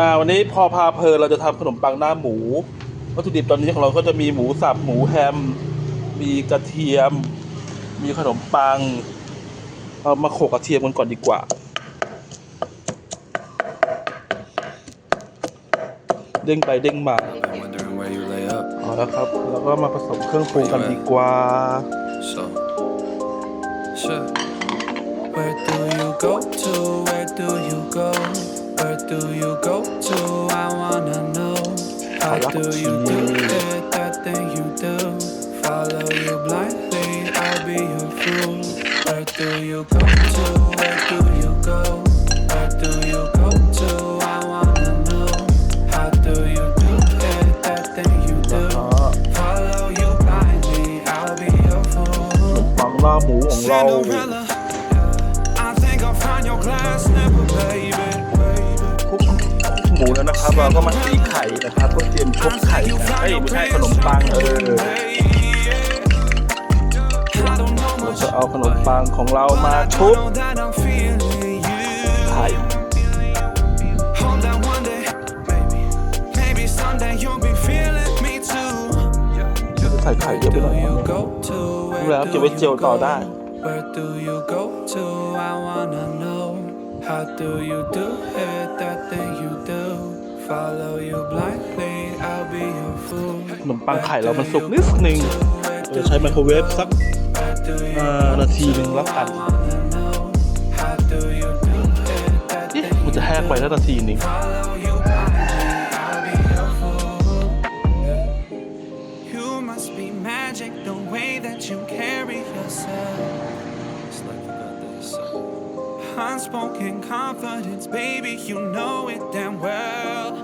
อ่าวันนี้พอพาเพลินเราจะทำขนมปังหน้าหมู วัตถุดิบตอนนี้ของเราก็จะมีหมูสับหมูแฮม มีกระเทียม มีขนมปัง เอามาโขกกระเทียมกันก่อนดีกว่าเด้งไปเด้งมาเอาแล้วครับแล้วก็มาผสมเครื่องปรุงกันดีกว่า Where do you go to? Where do you go? Where do you How do you do it? That thing you do. Follow you blindly. I'll be your fool. Where do you go to? Where do you go? Where do you go to? I wanna know. How do you do it? That thing you do. Follow you blindly. I'll be your fool. Mũ แล้วนะครับเราก็มาตีไข่นะครับ ก็เตรียมชกไข่นะเอ้ยไม่ใช่ขนมปังเออ I don't know เรา much, จะเอาขนมปังของเรามา I ชุบ know that I'm feeling you. ไข่ Hope that one day, maybe, maybe someday you'll be feeling me too. จะใส่ไข่เยอะไปหน่อย Do นะ you go to? แล้ว Where เก็บ do ไว้เจียว you ต่อได้ go? Where do you go to? I wanna know. How do you do it? That thing ขนมปังไข่เรามันสุกนิดนึงจะใช้ไมโครเวฟสัก Where do you อ่านาทีหนึ่งแล้วกัน wanna know? How do you do it? That เอ๊ะ thing มันจะแห้งไปแล้วนาทีหนึง Unspoken confidence, baby, you know it damn well.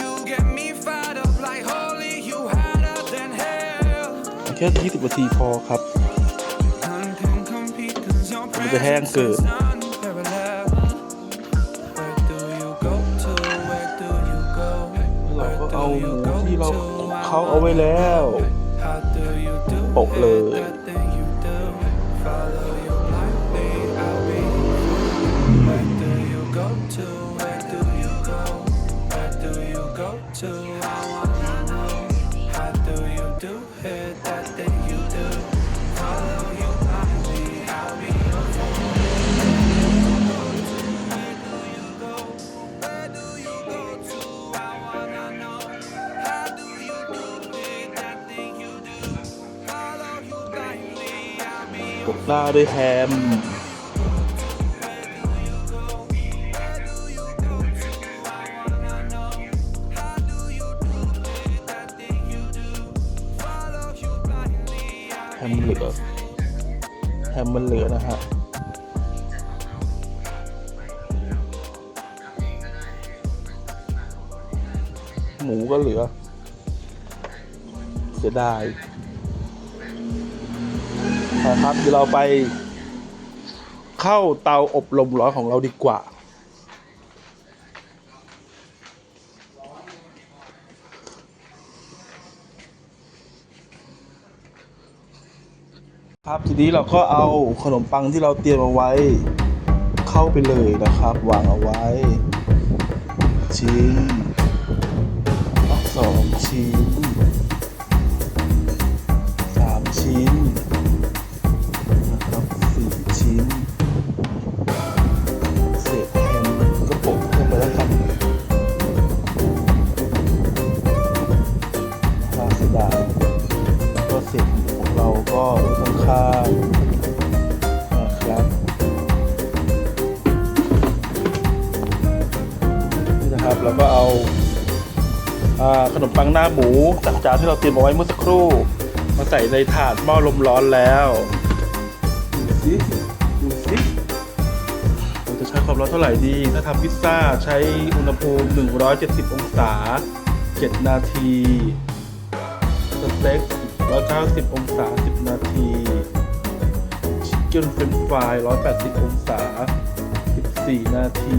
You get me fired up like holy, you hotter than hell. แค่ 20นาทีพอครับ None can compete 'cause your มันจะแห้งเกิน presence is unparalleled. Where do you go to? Where do you go? เรา Where ก็ do เอาห you มู go ที่เรา to? เขาเอาไว้แล้ว How do you do โปะเลย it? To? I wanna know. How do you do it? That thing you do. Follow you blindly. I'll be your Where Cuộc đời em แฮมเหลือแฮมมันเหลือนะฮะหมูก็เหลือเสียดายนะครับเดี๋ยวเราไปเข้าเตาอบลมร้อนของเราดีกว่า ครับทีนี้เราก็เอาขนมปังที่เราเตรียมเอาไว้ เข้าไปเลยนะครับวางเอาไว้ชิ้นสองชิ้นสามชิ้น นี่นะครับเราก็เอาอ่าขนมปังหน้าหมูจากจานที่เราเตรียมเอาไว้เมื่อสักครู่ มาใส่ในถาดหม้อลมร้อนแล้วดูสิดูสิเราจะใช้ความร้อนเท่าไหร่ดี ถ้าทำพิซซ่าใช้อุณหภูมิ 170 องศา 7 นาทีสเต็ก190 องศา 10 นาทีชิคเก้นเฟรนช์ฟราย180 องศา 14 นาที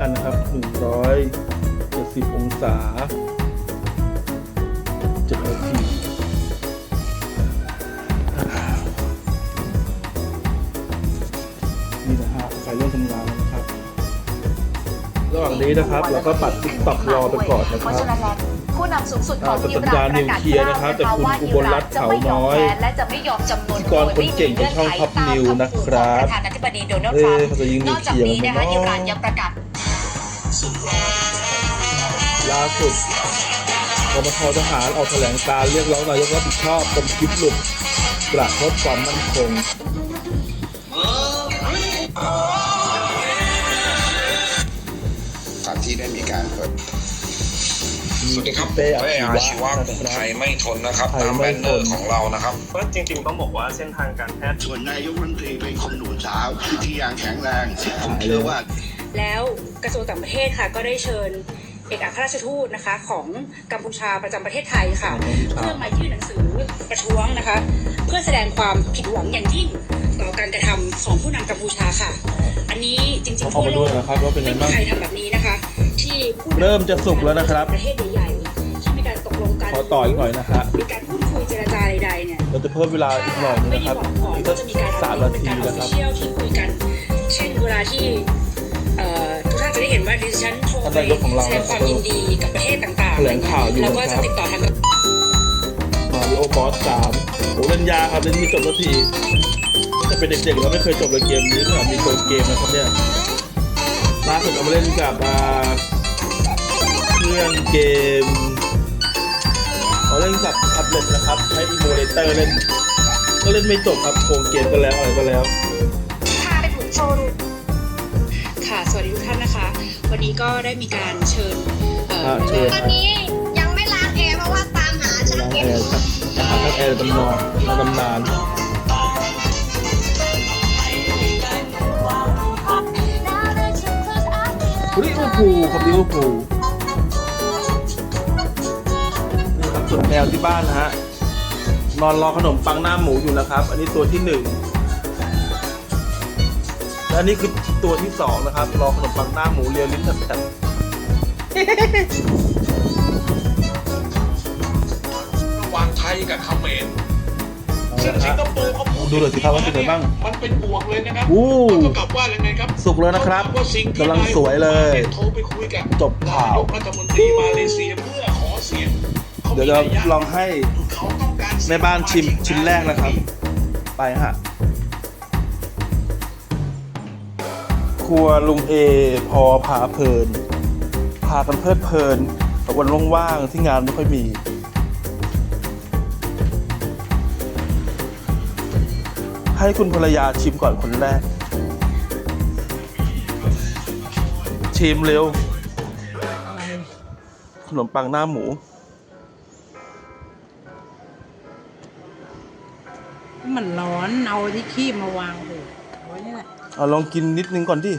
กันนะครับ 170 องศา7นาทีเริ่มทำงานแล้วนะครับ ระหว่างนี้นะครับเราก็ปัดติ๊กต็อกรอไปก่อนนะเพคราะรับฉะนั้นแล้วผู้นำสูงสุดของอ่าอิสัหญร่าญานณประกาศนิวเคลียร์นะครับจากคุณว่าอุบลรัตน์จะไม่ยอมเขาน้อยแพ้และจะไม่ยอมจำนวนพิธีกรคนเก่งของช่อง Top News นะครับประธานาธิบดีโดนัลด์เอ๊ะทรัมป์เขาจะยิงนินวอกเคจากลียร์นี้กันนะคะเนาะอิหร่านยังประกาศ ล่าสุดกมททหารออกแถลงการณ์เรียกร้องนายกรับผิดชอบปมคลิปหลุดกระทบความมั่นคงการที่ได้มีการเปิดมีสวัสดีครับเป้อาเป้ชีอาวะชีวะนะคไทรับยไม่ทนนะครับไทยตามไม่แบนเนอทนร์ของเรานะครับเพราะจริงๆต้องบอกว่าเส้นทางการแพทย์ส่วนนายกรัฐมนตรีเป็นคนหนุ่มสาวที่ยังแข็งแรงผมเชื่อว่า แล้วกระทรวงต่างประเทศค่ะก็ได้เชิญ เอกอัครราชทูตนะคะ ของกัมพูชาประจำประเทศไทยค่ะ เพื่อมายื่นหนังสือประท้วงนะคะ เพื่อแสดงความผิดหวังอย่างยิ่งต่อการกระทำของผู้นำกัมพูชาค่ะ อันนี้จริงเอาๆเข้าทั่วมาโลด้วยกนะครับว่าเป็นไงไม่มีบ้างใครทำแบบนี้นะคะ ที่ผู้นำเริ่มจะสุกแล้วนะครับประเทศใหญ่ๆที่มีการตกลงกันขอต่ออีกหน่อยนะฮะมีการพูดคุยเจรจาใดๆเนี่ยเราจะเพิ่มเวลาอีกหน่อยนึงไม่นะคได้รับบอกก่อนอีกก็สักจะมีการสามนาเป็นทีการออนะฟครับฟิเชียลที่คุยกัน เช่นเวลาที่เอ่อทุกท่าน จะได้เห็นว่าดิฉันโทรท่านไปนายกของเราแสดงความยินดีกับประเทศต่างแถลงข่าวอยู่แล้วก็นะคจะรับติดต่อทางมาริโอบอสสามโอ้เล่นยากครับเล่นไม่จบสักทีจะเป็นเด็กๆแล้วไม่เคยจบเลยเกมนี้เนี่ยมีโกงเกมนะครับเนี่ยล่าสุดเอามาเล่นกับอ่าเครื่องเกมเอาเล่นกับแท็บเล็ตนะครับ ใช้อีโมเลเตอร์เล่น ก็เล่นไม่จบครับโกงเกมก็แล้วอะไรก็แล้ว ค่ะ สวัสดีทุกท่านนะคะ วันนี้ก็ได้มีการเชิญเอ่ออ่าเชิญตอนนี้ยังไม่ล้างแอร์เพราะว่าตามหาช่างล้างเก็แอบร์ครับอาหารทั้งแอร์ตำนานในตำนานลิเวอร์พูลครับลิเวอร์พูลนี่ครับส่วนแมวที่บ้านนะฮะนอนรอขนมปังหน้าหมูอยู่นะครับ อันนี้ตัวที่หนึ่งและ อันนี้คือตัวที่สองนะครับรอขนมปังหน้าหมูเรียวลิ้นแฉะระหว่างไทยกับเขมรๆเอาซึ่งละสิฮะงคโปร์เขาพูดดูหน่อยสิครับว่าเป็นไงบ้างมันเป็นบวกเลยนะครับอู้ก็กลับว่ายังไงครับสุกแล้วนะครับเขาอกว่าสิ่งที่กำลังสวยเลยนายโทรไปคุยกับจบข่าวนยกรัฐมนตรีมาเลเซียเพื่อขอเสียงขาเดี๋ยวมีเรานัยยะลองให้เขาต้องการเสียงแม่บ้านชิมชิ้นแรกนะครับ ไปฮะ ครัวลุงเอ พอพาเพลิน พากันเพลิดเพลินกับวันว่างๆที่งานไม่ค่อยมี ให้คุณภรรยาชิมก่อนคนแรก ชิมเร็ว ขนมปังหน้าหมูมันร้อน เอาที่คีบมาวางเเอาลองกินนิดนึงก่อนดิ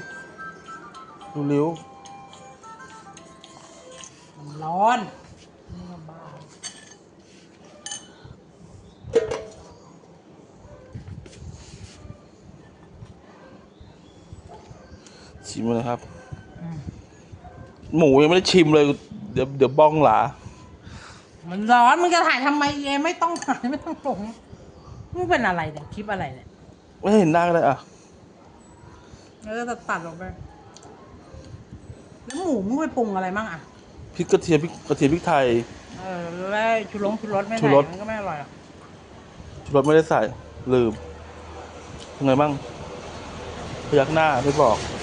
ดูเร็วมันร้อนนี่ก็บ้าชิมเลยครับ หมูยังไม่ได้ชิมเลย เดี๋ยวเดี๋ยวบ้องหลา มันร้อนมึงจะถ่ายทำไมเอไม่ต้องถ่ายไม่ต้องลงมึงเป็นอะไรเนี่ยคลิปอะไรเนี่ย ไม่เห็นหน้าก็ได้อะ แล้วก็ตัดออกไป แล้วหมูมึงไปปรุงอะไรมั่งอะ พริกกระเทียมพริกกระเทียมพริกไทย เออแล้วชูรสชูรสไม่ชูใส่รส มันก็ไม่อร่อยหรอกชูรสไม่ได้ใส่ลืมยังไงบ้างพยักหน้าไม่บอกอ